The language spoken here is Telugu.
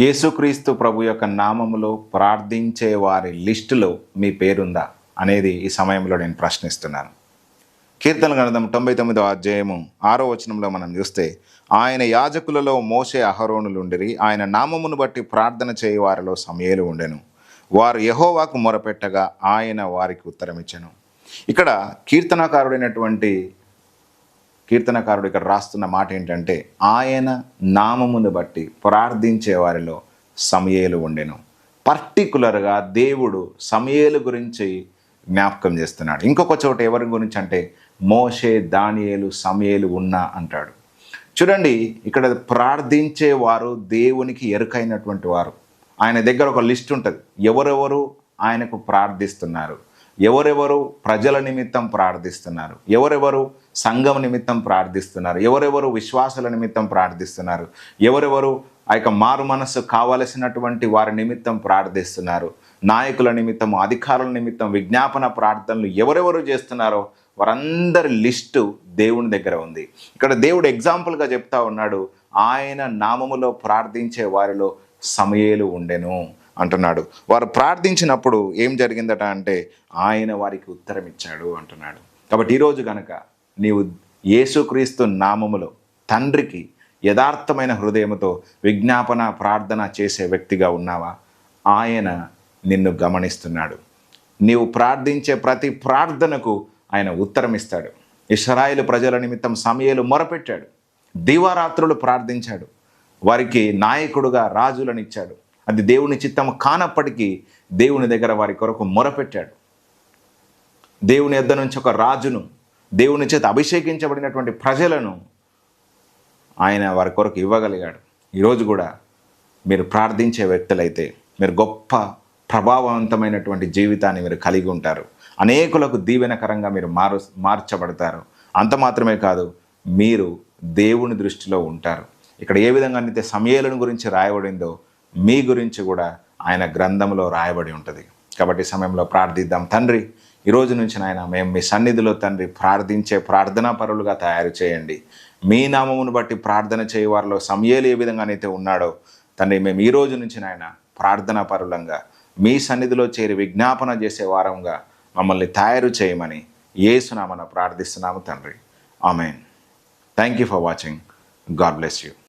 యేసుక్రీస్తు ప్రభు యొక్క నామములో ప్రార్థించే వారి లిస్టులో మీ పేరుందా అనేది ఈ సమయంలో నేను ప్రశ్నిస్తున్నాను. కీర్తన గ్రంథం తొంభై తొమ్మిదో అధ్యాయము ఆరో వచనంలో మనం చూస్తే ఆయన యాజకులలో మోసే అహరోనులుండిరి ఆయన నామమును బట్టి ప్రార్థన చేయ వారిలో సమయలు ఉండెను. వారు యహోవాకు మొరపెట్టగా ఆయన వారికి ఉత్తరమిచ్చెను. ఇక్కడ కీర్తనకారుడైనటువంటి కీర్తనకారుడు ఇక్కడ రాస్తున్న మాట ఏంటంటే ఆయన నామమును బట్టి ప్రార్థించే వారిలో సమయేలు ఉండెను. పర్టికులర్గా దేవుడు సమయేలు గురించి జ్ఞాపకం చేస్తున్నాడు. ఇంకొక చోట ఎవరి గురించి అంటే మోషే దానియేలు సమయేలు ఉన్నా అంటాడు. చూడండి ఇక్కడ ప్రార్థించే వారు దేవునికి ఎరుకైనటువంటి వారు. ఆయన దగ్గర ఒక లిస్ట్ ఉంటుంది. ఎవరెవరు ఆయనకు ప్రార్థిస్తున్నారు? ఎవరెవరు ప్రజల నిమిత్తం ప్రార్థిస్తున్నారు? ఎవరెవరు సంఘం నిమిత్తం ప్రార్థిస్తున్నారు. ఎవరెవరు విశ్వాసాల నిమిత్తం ప్రార్థిస్తున్నారు. ఎవరెవరు ఆ యొక్క మారు మనస్సు కావలసినటువంటి వారి నిమిత్తం ప్రార్థిస్తున్నారు. నాయకుల నిమిత్తం అధికారుల నిమిత్తం విజ్ఞాపన ప్రార్థనలు ఎవరెవరు చేస్తున్నారో వారందరి లిస్టు దేవుని దగ్గర ఉంది. ఇక్కడ దేవుడు ఎగ్జాంపుల్గా చెప్తా ఉన్నాడు. ఆయన నామములో ప్రార్థించే వారిలో సమయాలు ఉండెను అంటున్నాడు. వారు ప్రార్థించినప్పుడు ఏం జరిగిందట అంటే ఆయన వారికి ఉత్తరం ఇచ్చాడు అంటున్నాడు. కాబట్టి ఈరోజు కనుక నీవు యేసుక్రీస్తు నామములో తండ్రికి యథార్థమైన హృదయముతో విజ్ఞాపన ప్రార్థన చేసే వ్యక్తిగా ఉన్నావా? ఆయన నిన్ను గమనిస్తున్నాడు. నీవు ప్రార్థించే ప్రతి ప్రార్థనకు ఆయన ఉత్తరం ఇస్తాడు ఇస్రాయేలు ప్రజల నిమిత్తం సమయలు మొరపెట్టాడు. దివారాత్రులు ప్రార్థించాడు. వారికి నాయకుడుగా రాజులను ఇచ్చాడు అది దేవుని చిత్తం కానప్పటికీ దేవుని దగ్గర వారి కొరకు మొరపెట్టాడు. దేవుని యొద్ద నుంచి ఒక రాజును దేవుని చేత అభిషేకించబడినటువంటి ప్రజలను ఆయన వారి కొరకు ఇవ్వగలిగాడు. ఈరోజు కూడా మీరు ప్రార్థించే వ్యక్తులైతే మీరు గొప్ప ప్రభావవంతమైనటువంటి జీవితాన్ని మీరు కలిగి ఉంటారు. అనేకులకు దీవెనకరంగా మీరు మారు మార్చబడతారు. అంత మాత్రమే కాదు మీరు దేవుని దృష్టిలో ఉంటారు. ఇక్కడ ఏ విధంగా అయితే సమయాలను గురించి రాయబడిందో మీ గురించి కూడా ఆయన గ్రంథంలో రాయబడి ఉంటుంది. కాబట్టి సమయంలో ప్రార్థిద్దాం. తండ్రి ఈరోజు నుంచి నాయన మేము మీ సన్నిధిలో తండ్రి ప్రార్థించే ప్రార్థనా పరులుగా తయారు చేయండి. మీ నామమును బట్టి ప్రార్థన చేయవారిలో సమయాలు ఏ విధంగానైతే ఉన్నాడో తండ్రి మేము ఈ రోజు నుంచి నాయన ప్రార్థనా పరులంగా మీ సన్నిధిలో చేరి విజ్ఞాపన చేసే వారంగా మమ్మల్ని తయారు చేయమని ఏసునామన ప్రార్థిస్తున్నాము తండ్రి. Amen. Thank you for watching God bless you